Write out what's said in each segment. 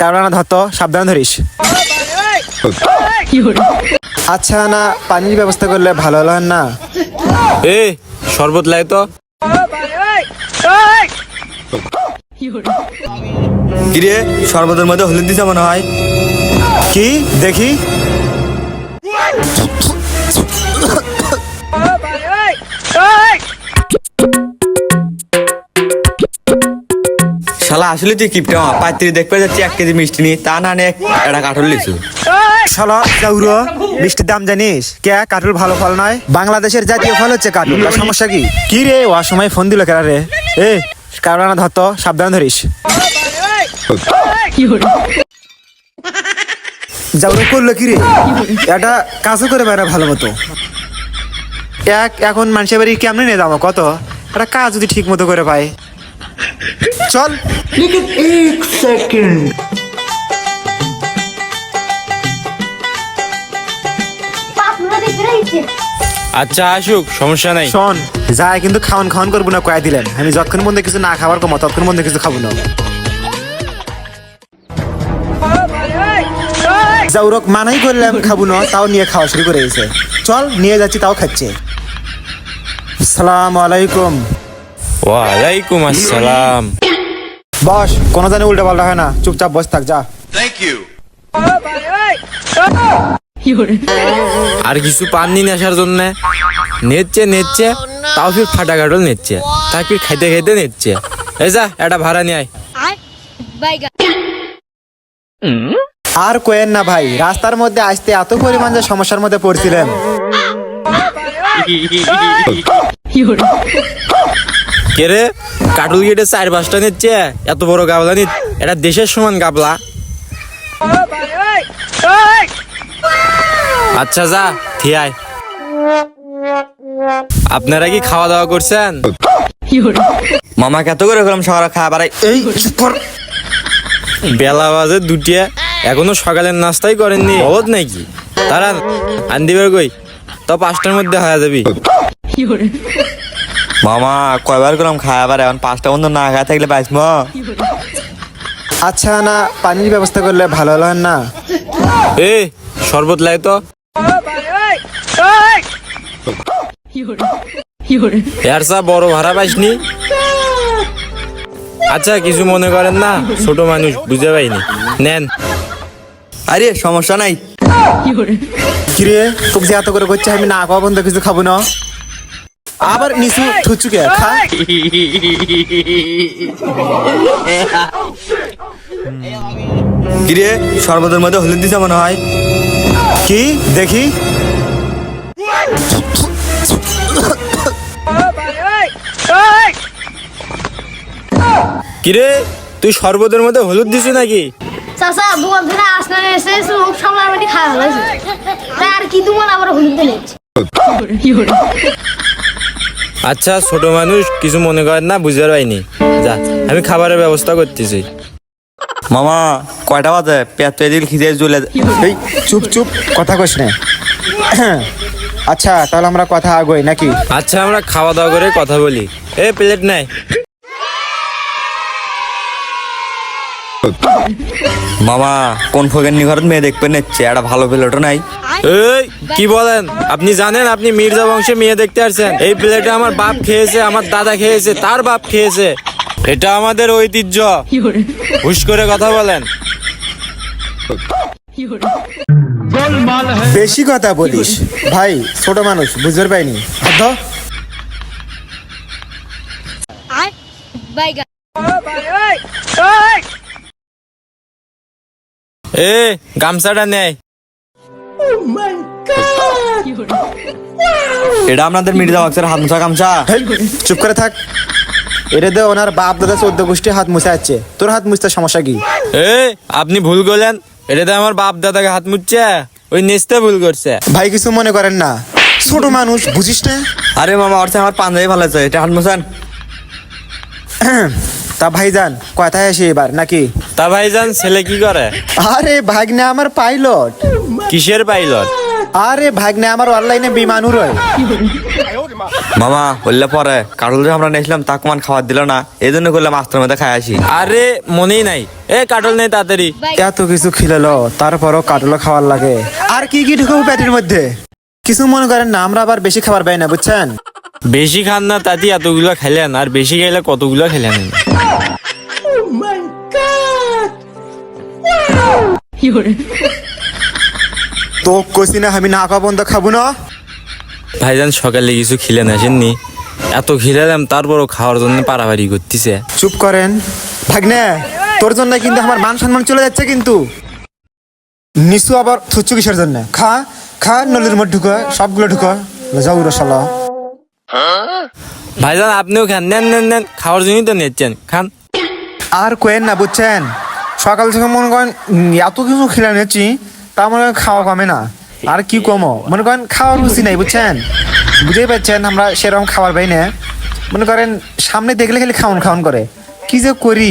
কারণ না ধরতো সাবধান ধরিস। আচ্ছা না পানির ব্যবস্থা করলে ভালো হলো না? এ শরবত লাই তো। কিরে শরবতের মধ্যে হলুদ দিছে মনে হয়? কি? দেখি। শালা আসলে তুই কিপটা পাত্রী দেখবে যাচ্ছি এক কেজি মিষ্টি নি তা না নে একটা কাঠল লিছু শালা চাউরো মিষ্টির দাম জানিস? কে কাটুল ভালো ফল নয়? বাংলাদেশের জাতীয় ফল হচ্ছে তার সমস্যা কি? কি রে ও সময় ফোন দিল কেন রে? এ কারণ ধরতো সাবধান ধরিস। যাওরে করল কি রে? এটা কাজও করে বেড়া ভালো মতো। এক এখন মানুষের বাড়ি কেমনে নিয়ে যাব কত? একটা কাজ যদি ঠিক মতো করে পায়। চল। আপনারা দেখতে রয়েছে আচ্ছা আসুক সমস্যা নাই। শোন যায় কিন্তু খাওয়ান খাওয়ান করব না কয়া দিলেন। আমি যতক্ষণ মধ্যে কিছু না খাবার কমা ততক্ষণ মধ্যে কিছু খাব না। যাউরক মানাই করলাম খাব না তাও নিয়ে খাওয়া শুরু করে গেছে চল নিয়ে যাচ্ছি তাও খাচ্ছে। সালাম আলাইকুম। ওয়ালাইকুম আসসালাম। বস কোনো জানে উল্টা পাল্টা হয় না। চুপচাপ বস থাক যা। থ্যাংক ইউ আর কিছু পাননি নেশার জন্য? নেচ্ছে নেচ্ছে তাও ফির ফাটা কাটল নেচ্ছে। তাই ফির খাইতে খাইতে নেচ্ছে। এই যা এটা ভাড়া নিয়ে আয়। আর কোয়েন না ভাই রাস্তার মধ্যে আসতে এত পরিমাণ যে সমস্যার মধ্যে পড়ছিলেন। কে রে? কাটুল গেটে চার পাঁচটা নিচ্ছে, এত বড় গাবলা নিত এটা দেশের সমান গাবলা। আচ্ছা যা থিয়াই আপনারা কি খাওয়া দাওয়া করছেন? মামা কত করে করলাম সকালে খাওয়া বাড়াই এই বেলা বাজে দুটিয়া, এখনও সকালের নাস্তাই করেননি। বহুত নাকি? তারা আনদিবার কই তো পাঁচটার মধ্যে হয়ে যাবি। মামা কয়বার করলাম খাওয়া বাড়াই এখন পাঁচটা বন্ধু না খাওয়া থাকলে পাইস আচ্ছা না পানির ব্যবস্থা করলে ভালো হলো না? এ শরবত লাই তো। এর চা বড় ভাড়া পাইসনি? আচ্ছা কিছু মনে করেন না ছোট মানুষ বুঝে পাইনি। নেন। আরে সমস্যা নাই। কিরে তোকে যে এত করে করছে আমি না খাওয়া বন্ধ কিছু খাব না। আবার নিচু থুচুকে খা। কিরে শরবতের মধ্যে হলুদ দিছে মনে হয়। কি? দেখি। কিরে তুই শরবতের মধ্যে হলুদ দিছি নাকি? চাচা দোকান থেকে আসলে এসে বাড়ি খাওয়া হয়েছে আর কি তোমার আবার হলুদ দিলে? আচ্ছা ছোট মানুষ কিছু মনে করেন না বুঝতে পারিনি যা আমি খাবারের ব্যবস্থা করতেছি। মামা কয়টা বাজে? পেট পেদিল দিল খিদে জ্বলে এই চুপ চুপ কথা কইস না। আচ্ছা তাহলে আমরা কথা আগোই নাকি? আচ্ছা আমরা খাওয়া দাওয়া করে কথা বলি। এ প্লেট নাই। মামা কোন ফোকের নিঘরত মেয়ে দেখবে নিচ্ছে? একটা ভালো প্লেটও নাই। এই কি বলেন? আপনি জানেন আপনি মির্জা বংশে মেয়ে দেখতে আসছেন। এই প্লেটে আমার বাপ খেয়েছে আমার দাদা খেয়েছে তার বাপ খেয়েছে। এটা আমাদের ঐতিহ্য। হুশ করে কথা বলেন। বেশি কথা বলিস। ভাই ছোট মানুষ বুঝতে পাইনি ধর। বাইগা এ গামছাটা নেয়। এটা আপনাদের মির্জা বাক্সের হাত মোছা গামছা। চুপ করে থাক। এটা দে ওনার বাপ দাদা চোদ্দ গোষ্ঠী হাত মুছে যাচ্ছে। তোর হাত মুছতে সমস্যা কি? এ আপনি ভুল করলেন। এটাতে আমার বাপ দাদাকে হাত মুচ্ছে ওই নেচতে ভুল করছে। ভাই কিছু মনে করেন না। ছোট মানুষ বুঝিস না? আরে মামা চেয়ে আমার পাঞ্জাবি ভালো আছে। এটা হাত মোছান। তা ভাইজান কথায় আসি এবার নাকি? তা ভাইজান ছেলে কি করে? আরে ভাগ্নে আমার পাইলট। কিসের পাইলট? আরে ভাগ্নে আমার অনলাইনে বিমান মামা বললে পরে কাটল যে আমরা নিয়েছিলাম তা কমান খাবার দিল না এই জন্য করলাম আস্তার মধ্যে খাই আসি। আরে মনেই নাই। এ কাটল নেই তাড়াতাড়ি। এত কিছু খিলেলো তারপরও কাটলো খাওয়ার লাগে। আর কি কি ঢুকবো পেটের মধ্যে? কিছু মনে করেন না আমরা আবার বেশি খাবার পাই না বুঝছেন? বেশি খান না তাতে এতগুলো খেলেন আর বেশি খেলে কতগুলো খেলেন তো কষি না আমি না খাওয়া বন্ধ খাব না? ভাইজান সকালে কিছু খিলেন আসেননি এত খিলালাম তারপরও খাওয়ার জন্য পারাবাড়ি করতেছে। চুপ করেন। ভাগ্নে তোর জন্য কিন্তু আমার মান সম্মান চলে যাচ্ছে কিন্তু। নিশু আবার থুচ্ছু কিসের জন্য? খা খা নলির মধ্যে ঢুকো সবগুলো ঢুকো। যাও রসালা। ভাইজান আপনিও খান। নেন নেন নেন। খাওয়ার জন্যই তো নিচ্ছেন। খান। আর কোয়েন না বুঝছেন? সকাল থেকে মনে করেন এত কিছু খেলে নিয়েছি তা মনে করেন খাওয়া কমে না। আর কি কমো? মনে করেন খাওয়ার রুচি নাই বুঝছেন? বুঝতেই পারছেন আমরা সেরকম খাবার পাই না। মনে করেন সামনে দেখলে খালি খাওয়ান খাওয়ান করে। কি যে করি?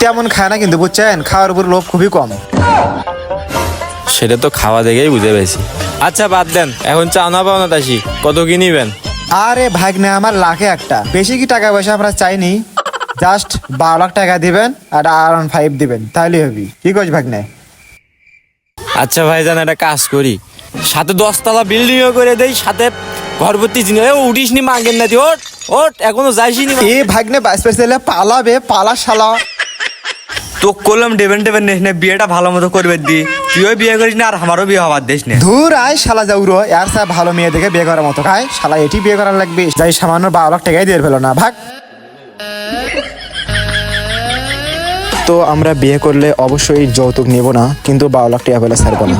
তেমন খায় না কিন্তু বুঝছেন? খাওয়ার উপর লোভ খুবই কম। সেটা তো খাওয়া দেখেই বুঝে পেয়েছি আচ্ছা বাদ দেন। এখন চা না পাও না তাসি কত কি নিবেন? আরে ভাগ্নে আমার লাখে একটা। বেশি কি টাকা পয়সা আমরা চাইনি? জাস্ট বারো লাখ টাকা দিবেন আর আর ওয়ান ফাইভ দিবেন তাহলে হবি। কি করছ ভাগ্নে? আচ্ছা ভাই ভাইজান একটা কাজ করি। সাথে দশতলা বিল্ডিং করে দেই সাথে ঘরভর্তি জিনিস। উঠিস নি মাগেন না ওট ওট এখনও যাইসি নি এ ভাগ্নে বাইশ দিলে পালাবে পালা শালা তো করলাম ডেভেন ডেবেন নিস না বিয়েটা ভালো মতো করবে দি। তুইও বিয়ে করিস না আর আমারও বিয়ে হওয়ার দিস না। ধুর আয় শালা যাও রো আর সা ভালো মেয়ে দেখে বিয়ে করার মতো। খায় শালা এটি বিয়ে করার লাগবে। যাই সামান্য বারো লাখ টাকাই দিয়ে ফেলো না ভাগ। তো আমরা বিয়ে করলে অবশ্যই যৌতুক নেব না কিন্তু বারো লাখ টাকা পেলে ছাড়বো না।